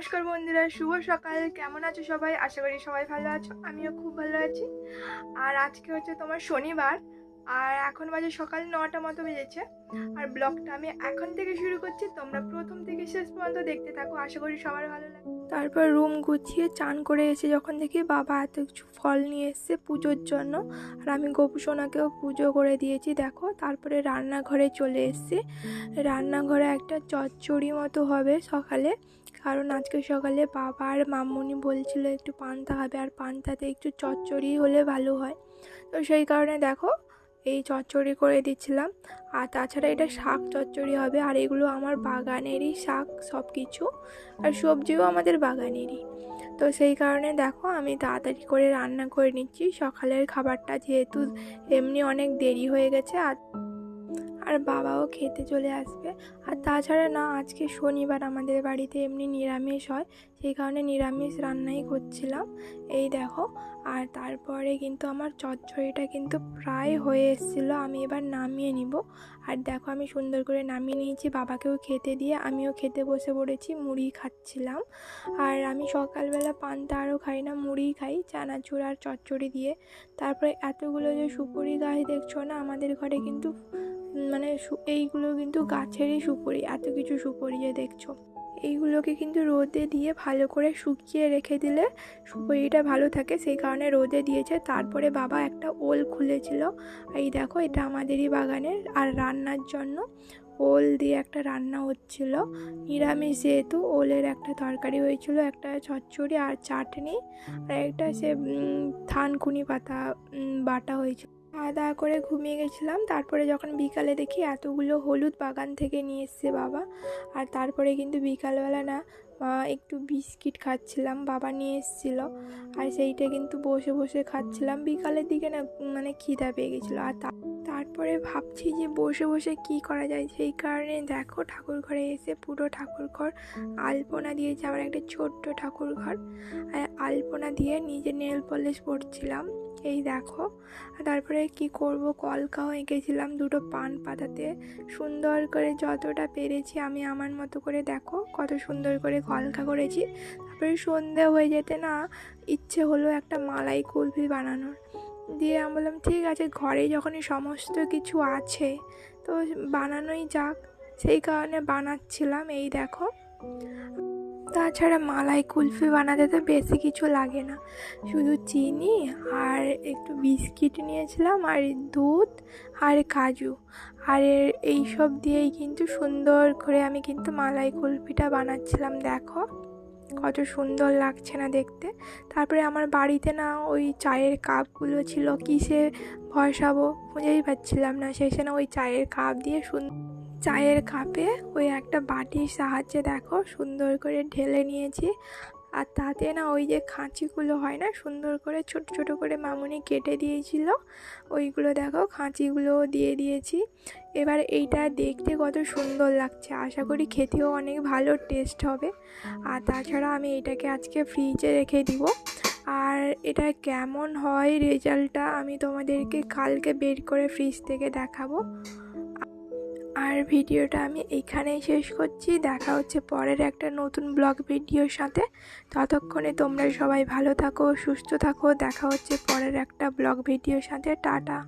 নমস্কার বন্ধুরা, শুভ সকাল। কেমন আছো সবাই? আশা করি সবাই ভালো আছো। আমিও খুব ভালো আছি। আর আজকে হচ্ছে তোমার শনিবার আর এখন বাজে সকাল নটা মতো বেজেছে। আর ব্লগটা আমি এখন থেকে শুরু করছি, তোমরা প্রথম থেকে শেষ পর্যন্ত দেখতে থাকো, আশা করি সবার ভালো লাগে তারপর রুম গুছিয়ে চান করে এসে যখন দেখি বাবা এত কিছু ফল নিয়ে এসছে পুজোর জন্য, আর আমি গোপুসোনাকেও পুজো করে দিয়েছি, দেখো। তারপরে রান্নাঘরে চলে এসেছি। রান্নাঘরে একটা চচ্চড়ি মতো হবে সকালে, কারণ আজকে সকালে বাবা আর মামুনি বলছিল একটু পান্তা হবে, আর পান্তাতে একটু চচ্চড়ি হলে ভালো হয়। তো সেই কারণে দেখো এই চচ্চড়ি করে দিচ্ছিলাম। আর তাছাড়া এটা শাক চচ্চড়ি হবে, আর এগুলো আমার বাগানেরই শাক সব কিছু আর সবজিও আমাদের বাগানেরই। তো সেই কারণে দেখো আমি তাড়াতাড়ি করে রান্না করে নিচ্ছি। সকালের খাবারটা যেহেতু এমনি অনেক দেরি হয়ে গেছে, আর আর বাবাও খেতে চলে আসবে। আর তাছাড়া না, আজকে শনিবার আমাদের বাড়িতে এমনি নিরামিষ হয়, সেই কারণে নিরামিষ রান্নাই করছিলাম। এই দেখো, আর তারপরে কিন্তু আমার চচ্চড়িটা কিন্তু প্রায় হয়ে এসেছিল, আমি এবার নামিয়ে নিব। আর দেখো, আমি সুন্দর করে নামিয়ে নিয়েছি, বাবাকেও খেতে দিয়ে আমিও খেতে বসে পড়েছি, মুড়ি খাচ্ছিলাম। আর আমি সকালবেলা পান্তা আরও খাই না, মুড়ি খাই, চানাচুর আর চচ্চড়ি দিয়ে। তারপরে এতগুলো যে সুপুরি গাছ দেখছ না, আমাদের ঘরে কিন্তু মানে এইগুলো কিন্তু গাছেরই সুপুরি, এত কিছু সুপুরি যে দেখছ। এইগুলোকে কিন্তু রোদে দিয়ে ভালো করে শুকিয়ে রেখে দিলে সুপুরিটা ভালো থাকে, সেই কারণে রোদে দিয়েছে। তারপরে বাবা একটা ওল খুলেছিল। এই দেখো, এটা আমাদেরই বাগানের। আর রান্নার জন্য ওল দিয়ে একটা রান্না হচ্ছিল। নিরামিষ যেহেতু, ওলের একটা তরকারি হয়েছিল, একটা চচ্চড়ি আর চাটনি। আর একটা সে থানকুনি পাতা বাটা হয়েছিল। খাওয়া দাওয়া করে ঘুমিয়ে গেছিলাম। তারপরে যখন বিকালে দেখি এতগুলো হলুদ বাগান থেকে নিয়ে এসছে বাবা। আর তারপরে কিন্তু বিকালবেলা না একটু বিস্কিট খাচ্ছিলাম, বাবা নিয়ে এসেছিল। আর সেইটা কিন্তু বসে বসে খাচ্ছিলাম। বিকালের দিকে না মানে খিদা পেয়ে গেছিল। আর তারপরে ভাবছি যে বসে বসে কি করা যায়? সেই কারণে দেখো ঠাকুর ঘরে এসে পুরো ঠাকুর ঘর আলপনা দিয়েছে আমার একটা ছোট্ট ঠাকুর ঘর। আর আলপনা দিয়ে নিজে নেল পলিশ পরছিলাম। এই দেখো। আর তারপরে কি করব? কলকাও এঁকেছিলাম দুটো পান পাতাতে। সুন্দর করে যতটা পেরেছি আমি আমার মতো করে দেখো, কত সুন্দর করে কলকা করেছি। তারপরে সন্ধে হয়ে যেতে না ইচ্ছে হলো একটা মালাই কুলফি বানানোর। দিয়ে আমি বললাম, ঠিক আছে ঘরে যখনই সমস্ত কিছু আছে, তো বানানোই যাক। সেই কারণে বানাচ্ছিলাম, এই দেখো। তাছাড়া মালাই কুলফি বানাতে তো বেশি কিছু লাগে না। শুধু চিনি আর একটু বিস্কিট নিয়েছিলাম আর দুধ আর কাজু। আর এই সব দিয়েই কিন্তু সুন্দর করে আমি কিন্তু মালাই কুলফিটা বানাচ্ছিলাম, দেখো। কত সুন্দর লাগছে না দেখতে। তারপরে আমার বাড়িতে না ওই চায়ের কাপগুলো ছিল কিসে বসাবো খুঁজেই পাচ্ছিলাম না। শেষে না ওই চায়ের কাপ দিয়ে সুন্দর চায়ের কাপে ওই একটা বাটির সাহায্যে দেখো সুন্দর করে ঢেলে নিয়েছি। আর তাতে না ওই যে খাঁচিগুলো হয় না সুন্দর করে ছোট ছোট করে মামুনি কেটে দিয়েছিল। ওইগুলো দেখো খাঁচিগুলোও দিয়ে দিয়েছি। এবার এইটা দেখতে কত সুন্দর লাগছে। আশা করি খেতেও অনেক ভালো টেস্ট হবে। আর তাছাড়া আমি এটাকে আজকে ফ্রিজে রেখে দিব। আর এটা কেমন হয় রেজাল্টটা আমি তোমাদেরকে কালকে বের করে ফ্রিজ থেকে দেখাবো। আর ভিডিওটা আমি এইখানেই শেষ করছি। দেখা হচ্ছে পরের একটা নতুন ব্লগ ভিডিওর সাথে। ততক্ষণে তোমরা সবাই ভালো থাকো, সুস্থ থাকো। দেখা হচ্ছে পরের একটা ব্লগ ভিডিওর সাথে। টাটা।